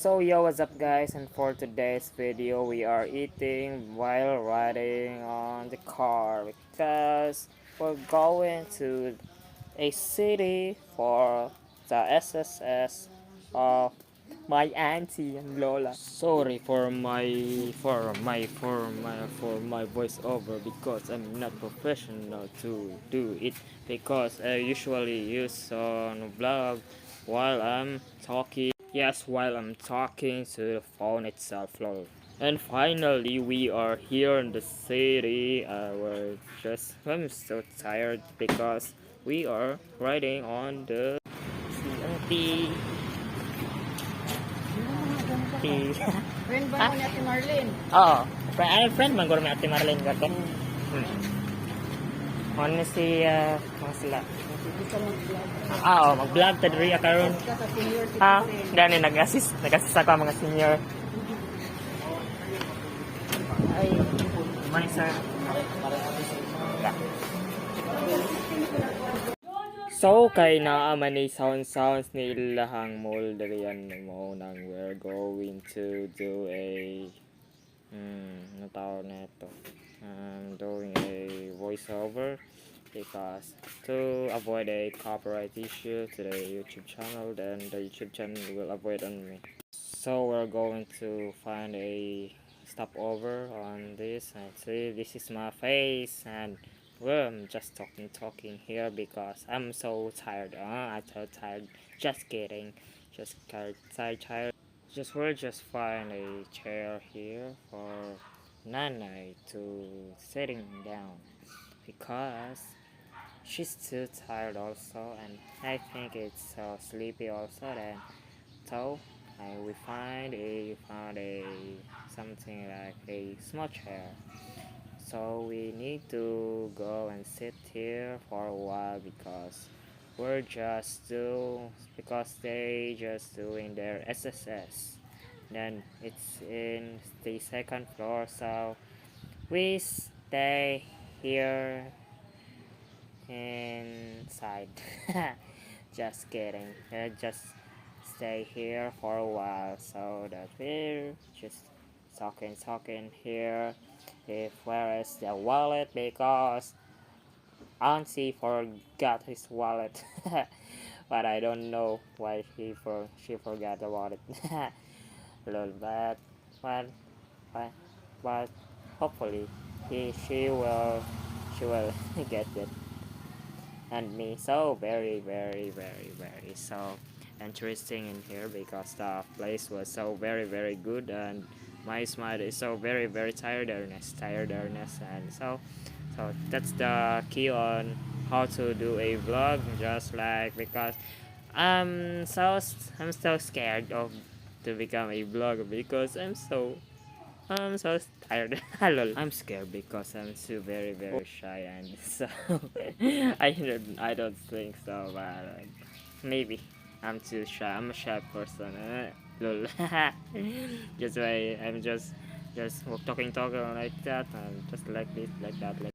So yo, what's up guys? And for today's video, we are eating while riding on the car because we're going to a city for the SSS of my auntie and Lola. Sorry for my for my for my for my voiceover because I'm not professional to do it because I usually use on vlog while I'm talking. Yes, while I'm talking to the phone itself, lol. And finally, we are here in the city. Uh, we're just I'm so tired because we are riding on the CNT. Friend ba mo ni Ate Marlene? Oo. Friend, ay, friend man guro may Ate Marlene gato. Hmm. Ano si uh, mga sila? Hindi ka. Ah, oh, mag-vlog ta diri karon. Ah, dani nag-assist, nag-assist ako mga senior. Ay, may sir. So kay naa man ni sound sounds ni ilahang mall diri yan mo nang we're going to do a hmm, ano tawag na ito? Um, doing a voiceover because to avoid a copyright issue to the YouTube channel then the YouTube channel will avoid on me. So we're going to find a stopover on this and see this is my face and well I'm just talking talking here because I'm so tired. Uh, I'm so tired. Just kidding. Just tired tired. Just we'll just find a chair here for Nanai to sitting down because she's too tired also and I think it's so sleepy also then so I we find a found a something like a small chair. So we need to go and sit here for a while because we're just do because they just doing their SSS then it's in the second floor so we stay here inside. Just kidding. Just stay here for a while so that we're just talking talking here. If where is the wallet? Because auntie forgot his wallet. But I don't know why he for she forgot the wallet. Lol but but but but hopefully he she will she will get it and me. So very very very very so interesting in here because the place was so very very good and my smile is so very very tiredness tiredness and so so that's the key on how to do a vlog just like because I'm so I'm so scared of to become a vlogger because I'm so I'm so tired. Lol. I'm scared because I'm so very very shy and so I don't I don't think so but maybe I'm too shy. I'm a shy person. Uh, lol. just why I'm just just talking talking like that and just like this like that like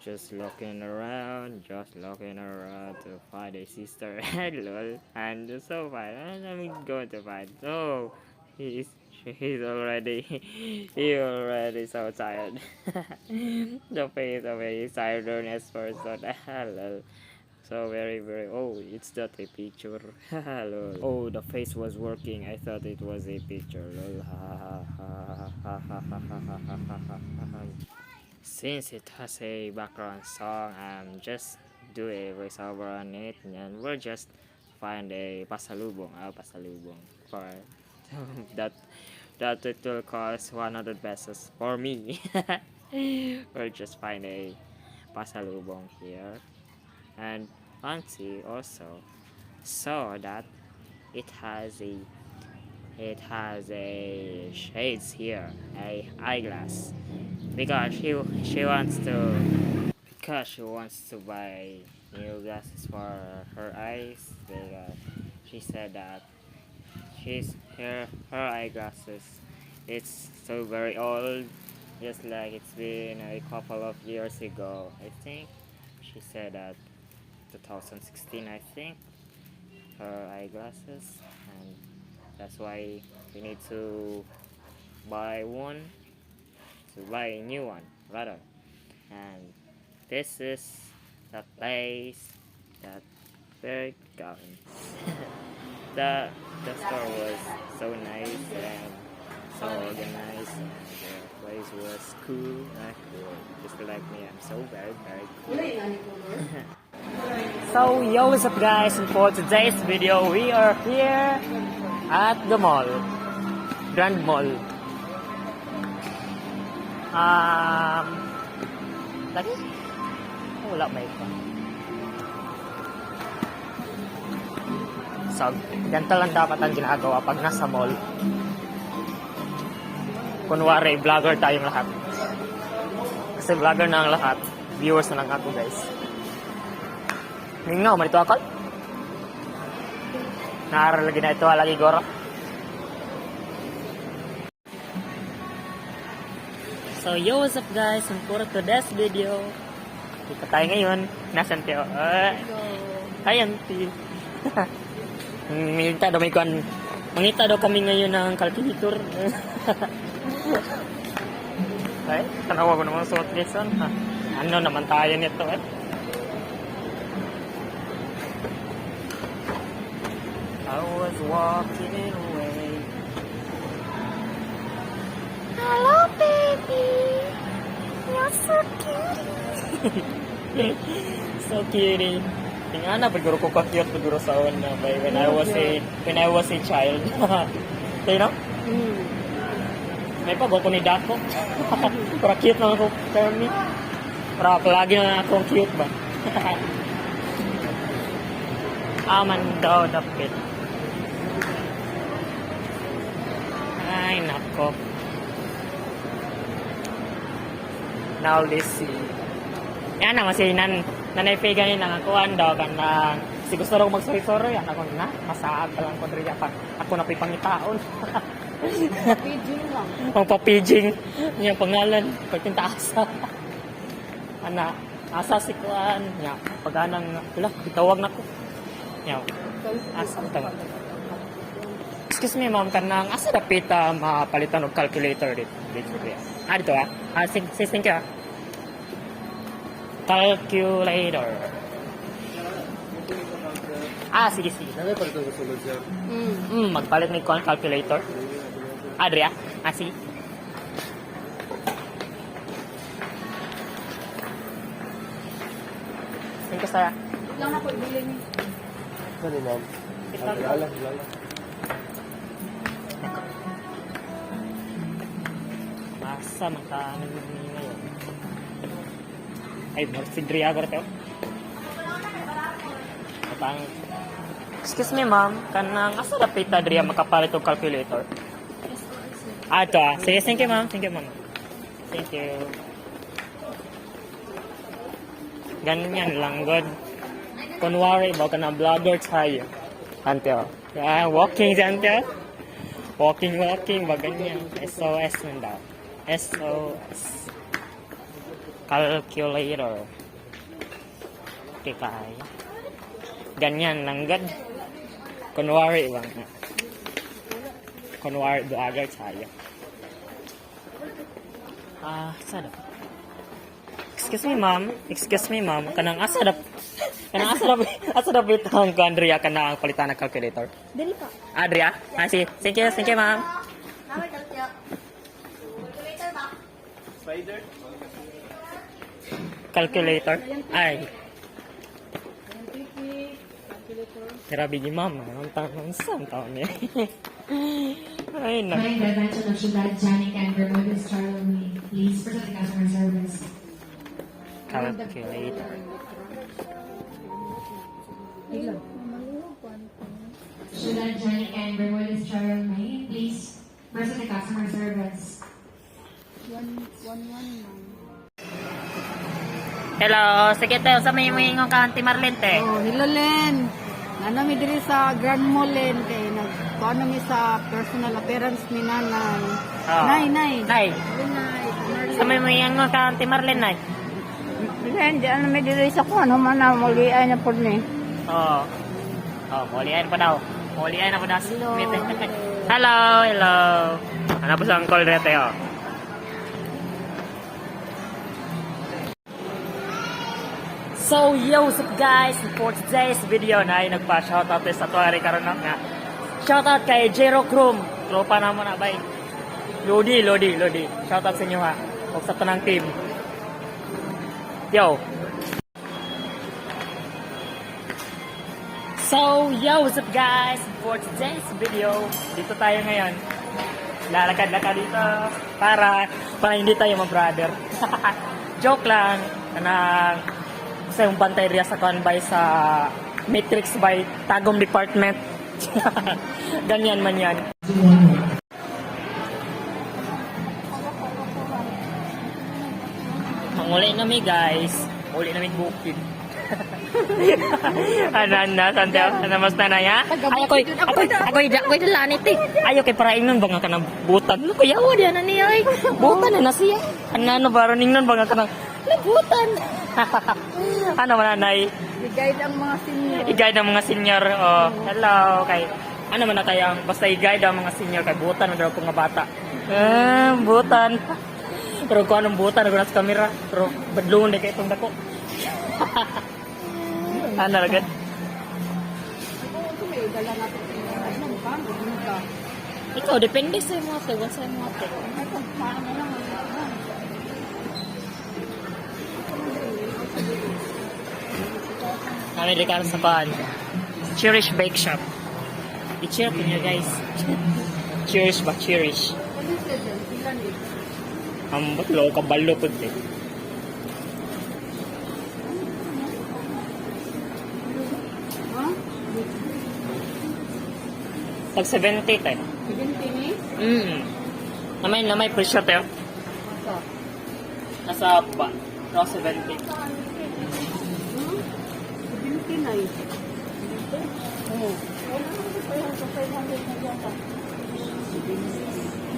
just looking around, just looking around to find a sister lol and so far I'm going to find oh he's he's already he already so tired. The face of a tiredness person. Lol so very very oh it's not a picture. Lol oh the face was working. I thought it was a picture. Since it has a background song I'm just do a voiceover on it and we'll just find a pasalubong ah pasalubong for that that it will cost 100 pesos for me. We'll just find a pasalubong here. And auntie also saw that it has a it has a shades here a eyeglass. Because she she wants to because she wants to buy new glasses for her eyes. Because she said that she's her her eyeglasses it's so very old just like it's been a couple of years ago i think she said that 2016 i think her eyeglasses and That's why we need to buy one, to buy a new one rather. And this is the place that we're going. the the store was so nice and so organized and the place was cool and cool. Just like me, I'm so very very cool. So yo what's up guys and for today's video we are here at the mall. Grand Mall. Um Lagi? Oh, wala ba ito? So, ganito lang dapat ang ginagawa pag nasa mall. Kunwari, vlogger tayong lahat. Kasi vlogger na ang lahat. Viewers na lang ako guys. Ningaw, manito ako? Naaral lagi na ito, lagi goro. So, yo, what's up guys? And for today's video, dito tayo ngayon. Nasaan tayo? Uh, ayan, ti. Mangita daw may kuan. Mangita daw kami ngayon ng calculator. Ay, tanawa ko naman suot lesson. Ha? Ano naman tayo nito eh? I was walking away. Hello, baby. You're so cute. so cutie. Tingnan na, siguro ko ka-cute siguro sa una by when I was a when I was a child. you know? Hmm. May pag ako ni Dako. Para cute naman ako kami. Para palagi na akong cute ba? Aman daw dapit. Ay, nako. Now let's see. Yan na, kasi nan, nanaypigan yun ang akuan daw kan na si gusto raw magsuri-suri yan ako na masaag ka lang ko diri pa ako na pipangitaon Pigeon lang. ang papijing niya pangalan pagtintaasa ana asa si kuan nya paganang wala gitawag nako nya asa ta Excuse me ma'am kanang asa dapit uh, mapalitan og calculator? Dito dito ah dito ah. Ah sing sing ka calculator ah sige sige Hmm. Hmm, magpalit ni kuan calculator. Adria, ah, sige. Thank you, Sarah. Lang ako ibili ni. Sorry, ma'am. Lala, lala. Masa makanan ni ngayon. Ay, more si Dria ko ito. Matang. Excuse me, ma'am. Kanang asa dapit ta Dria makapalit og calculator? Ah, ito ah. Sige, thank you, ma'am. Thank you, ma'am. Thank you. Ganyan lang, good. Kunwari, ba ka na vlogger tayo. Ante, oh. Ah, walking, ante, oh. Walking, walking, ba ganyan. SOS man daw. SOS. Calculator. Okay, kaya. Ganyan lang, good. Kunwari, ba nga. Kunwari, vlogger tayo. Ah, sada. Excuse me, ma'am. Excuse me, ma'am. Kanang asa dap Kanang asa dap asa dap itong ko Andrea kanang palitan ng calculator. Dili pa. Adria, ah, si, thank you, thank you, ma'am. Spider? Calculator. Ay, grabe ni ma'am. Ang tanong sa taon niya. Ay, na. By intervention of Ciudad Janik and Bermudez Charlie, please protect the customer service. Calculator. Hello, sige tayo sa may mga ka Auntie Marlene te. Oh, hello Len. Nana mi diri sa Grand Mall Len kay nag kuano mi sa personal appearance ni nanay. Ah. Nay, nay. Nay, sa may mga ka Auntie Marlene nay. Len, di ano mi diri sa kuano man na muli ay na pod ni. Oo. Oh, mulian pa daw. Mulian na pa daw. Hello. Hello, hello. Ano po sa uncle rete oh? So, yo, what's up guys? For today's video na ay nagpa-shoutout tayo sa tuwari karon na nga. Shoutout kay Jero Krum. Tropa naman na bay. Lodi, Lodi, Lodi. Shoutout sa inyo ha. O sa tanang team. Yo. So, yo, what's up guys? For today's video, dito tayo ngayon. Lalakad-lakad dito para para hindi tayo mag-brother. Joke lang. Kanang sa yung bantay sa convoy sa Matrix by Tagum Department. Ganyan man yan. Manguli na mi guys. Uli na mi bukid. ano na, sante ano mas na ya? Ay ako ako ako ida ko ida lanit eh. Ayo kay para ingnon banga kanang butan. No kuya wa diyan na niya ay. Butan na na siya. Ano no baro ningnon banga kanang nabutan. ano man nanay? I-guide ang mga senior. I-guide ang mga senior. Oh, hello kay ano man na kaya basta i-guide ang mga senior kay butan na daw ko nga bata. Eh, butan. Pero kung anong butan, nag sa camera. Pero badlungon di kay itong dako. Agad? Ako, ito may dala na ito. Mo ka? Ano ka? Ikaw, depende sa mga ate. Wala sa mga ano. Di ka sa paan. Cherish Bake Shop. I-cheer ko niya guys. Cherish ba? Cherish. Ang batlo, kabalo po eh. Pag 70 tayo. 70 ni? Mm. Namay, namay presyo tayo. Asa? Nasa ba? No, 70. Hmm? 70 na eh. Oo. Wala naman sa 500 sa 500 na.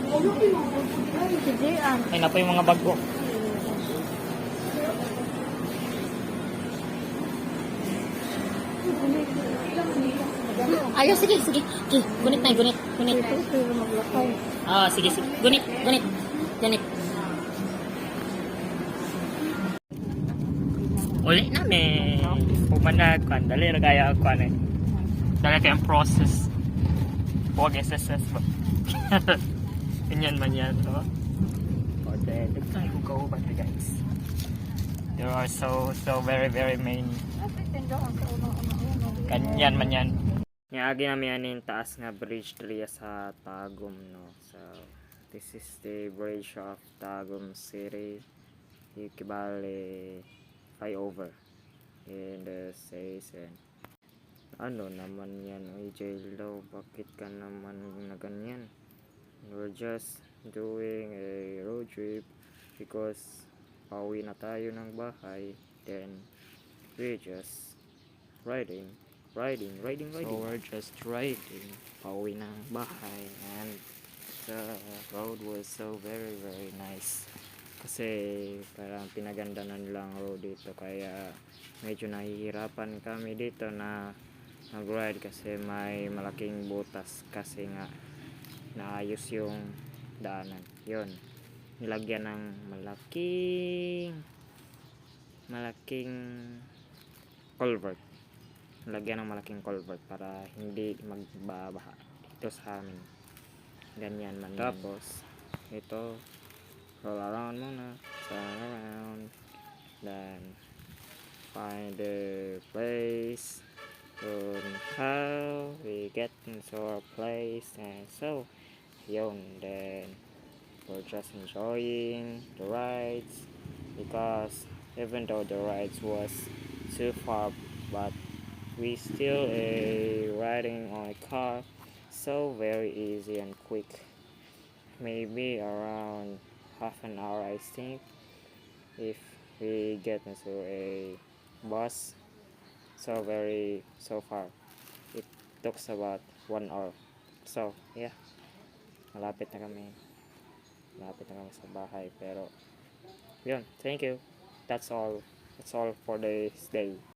Ano yung mga Ay, si Jian. Ay na po yung mga bago. Ayo, sige, sige. Sige, gunit na, gunit. Gunit. Ah, sige, sige. Gunit, gunit. Gunit. Uli namin. Pumanag ko. Dali na kaya eh. Dali kayang process. Huwag SSS ba? Ganyan man yan. So, o then, nagtry ko kauban eh, guys. There are so, so very, very many. Ganyan man yan. Niagi namin yan yung taas nga bridge diri sa Tagum, no? So, this is the bridge of Tagum City. Ikibali flyover in the station. Ano naman yan, oy J-Lo, bakit ka naman na ganyan? We're just doing a road trip because pauwi na tayo ng bahay. Then, we're just riding, riding, riding, riding. So, we're just riding pauwi ng bahay and the road was so very, very nice. Kasi parang pinaganda na nilang road dito kaya medyo nahihirapan kami dito na nag-ride kasi may malaking butas kasi nga naayos yung daanan. Yun. Nilagyan ng malaking malaking culvert. Nilagyan ng malaking culvert para hindi magbabaha dito sa amin. Ganyan man. Tapos, ito, roll around muna. Turn around. Then, find the place on how we get into our place and so yun then we're just enjoying the rides because even though the rides was too far but we still uh, riding on a car so very easy and quick. Maybe around half an hour I think if we get into a bus. So very so far it took about one hour. So yeah. Malapit na kami malapit na kami sa bahay pero yun thank you. That's all that's all for this day